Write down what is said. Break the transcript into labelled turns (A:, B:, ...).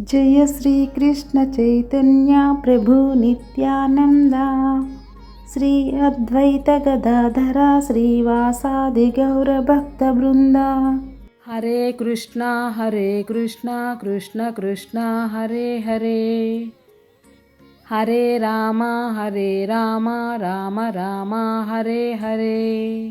A: Jaya Srikrishna Chaitanya Prabhu Nityananda. Shri Advaita Gadadhara శ్రీవాసాది గౌరభక్త Brinda. Hare Krishna Hare Krishna Krishna Krishna Hare Hare. Hare Rama Hare Rama Rama Rama Hare Hare.